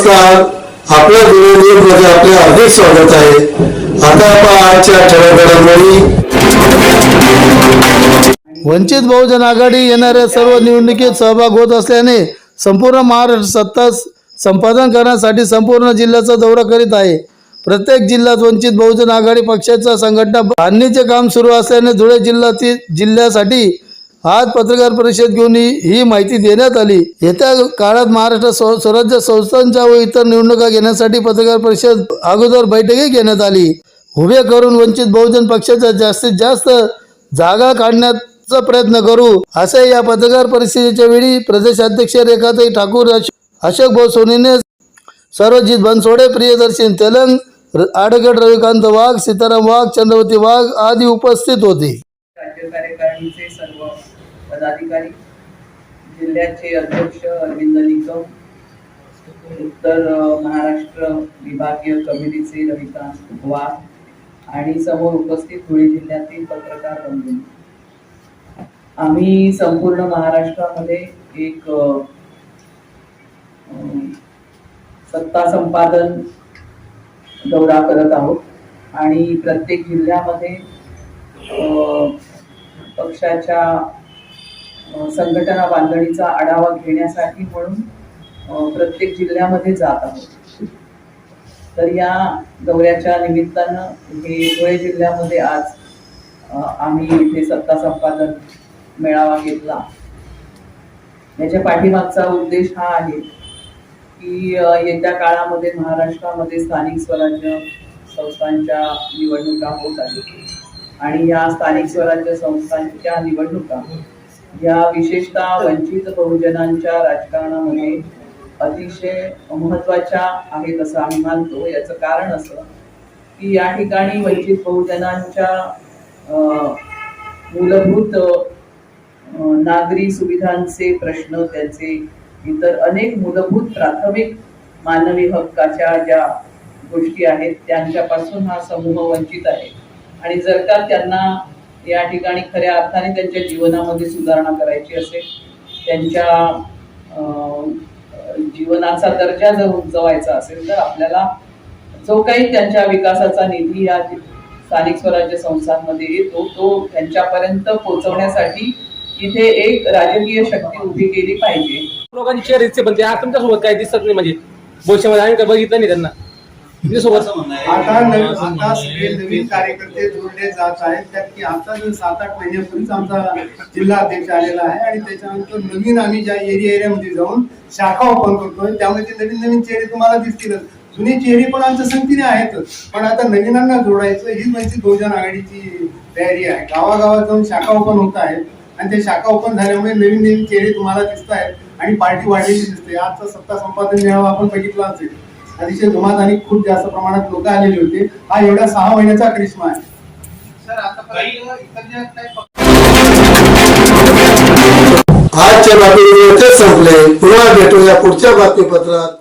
नमस्कार. आपल्या न्यूजमध्ये म्हणजे आपले हार्दिक स्वागत आहे. आता आपण आजच्या ठळक वंचित बहुजन आघाडी येणाऱ्या सर्व निवडणुकीत सहभाग होत असल्याने संपूर्ण महाराष्ट्र सत्ता संपादन करण्यासाठी संपूर्ण जिल्ह्याचा दौरा करीत आहे. प्रत्येक जिल्ह्यात वंचित बहुजन आघाडी पक्षाचा संघटना बांधणीचे काम सुरू असल्याने धुळे जिल्ह्यातील जिल्ह्यासाठी आज पत्रकार परिषद घेऊन ही माहिती देण्यात आली. येत्या काळात महाराष्ट्र स्वराज्य संस्थांच्या व इतर निवडणुका घेण्यासाठी पत्रकार परिषद अगोदर बैठकही घेण्यात आली. उभे करून वंचित बहुजन पक्षाच्या जास्तीत जास्त जागा काढण्याचा प्रयत्न करू असे या पत्रकार परिषदेच्या वेळी प्रदेशाध्यक्ष रेखाताई ठाकूर अशोक भाऊ सोनीने सर्वजित बनसोडे प्रियदर्शन तेलंग आडगड रविकांत वाघ सीताराम वाघ चंद्रवती वाघ आदी उपस्थित होते. कार्यकारिणीचे सर्व पदाधिकारी जिल्ह्याचे अध्यक्ष अरविंद निकम उत्तर महाराष्ट्र विभागीय कमिटीचे रविकांत वाघ आणि समोर उपस्थित धुळे जिल्ह्यातील पत्रकार बंधू. आम्ही संपूर्ण महाराष्ट्रामध्ये एक सत्ता संपादन दौरा करत आहोत आणि प्रत्येक जिल्ह्यामध्ये पक्षाच्या संघटना बांधणीचा आढावा घेण्यासाठी म्हणून प्रत्येक जिल्ह्यामध्ये जात आहोत. तर या दौऱ्याच्या निमित्तानं हे धुळे जिल्ह्यामध्ये आज आम्ही इथे सत्ता संपादन मेळावा घेतला. याच्या पाठीमागचा उद्देश हा आहे की येत्या काळामध्ये महाराष्ट्रामध्ये स्थानिक स्वराज्य संस्थांच्या निवडणुका होत आहेत. आणि या स्थानिक स्वराज्य संस्थांच्या निवडणुका या विशेषतः वंचित बहुजनांच्या राजकारणामध्ये अतिशय महत्त्वाच्या आहेत असं आम्ही मानतो. याचं कारण असं की या ठिकाणी वंचित बहुजनांच्या मूलभूत नागरी सुविधांचे प्रश्न त्याचे इतर अनेक मूलभूत प्राथमिक मानवी हक्काच्या ज्या गोष्टी आहेत त्यांच्यापासून हा समूह वंचित आहे. आणि जर का त्यांना या ठिकाणी खऱ्या अर्थाने त्यांच्या जीवनामध्ये सुधारणा करायची असेल त्यांच्या अं, जीवनाचा दर्जा जर उंचवायचा असेल तर आपल्याला जो काही त्यांच्या विकासाचा निधी या स्थानिक स्वराज्य संस्थांमध्ये येतो तो त्यांच्यापर्यंत पोहोचवण्यासाठी इथे एक राजकीय शक्ती उभी केली पाहिजे. लोकांची चेहरे बनते आज तुमच्यासोबत काय दिसत नाही म्हणजे भविष्यामध्ये आम्ही बघितलं नाही त्यांना. आता नवीन आता सगळे नवीन कार्यकर्ते जोडले जात आहेत. त्यात की आता जो सात आठ महिन्यापूर्वीच आमचा जिल्हा अध्यक्ष आलेला आहे आणि त्याच्यानंतर नवीन आम्ही ज्या एरिया एरियामध्ये जाऊन शाखा ओपन करतोय त्यामुळे ते नवीन नवीन चेहरे तुम्हाला दिसतीलच जुने चेहरे पण आमच्या संगतीने आहेतच पण आता नवीनांना जोडायचं ही माझी बहुजन आघाडीची तयारी आहे. गावागावात जाऊन शाखा ओपन होत आहेत. आणि ते शाखा ओपन झाल्यामुळे नवीन नवीन चेहरे तुम्हाला दिसत आहेत आणि पार्टी वाढलेली दिसते. आजचा सत्ता संपादन मेळावा आपण बघितला असेल. अतिशय धुमात आणि खूप जास्त प्रमाणात लोक आलेले होते. हा एवढ्या सहा महिन्याचा करिश्मा आहे. आजच्या बातमीचे संपले. पुन्हा भेटूया पुढच्या बातमीपत्रात.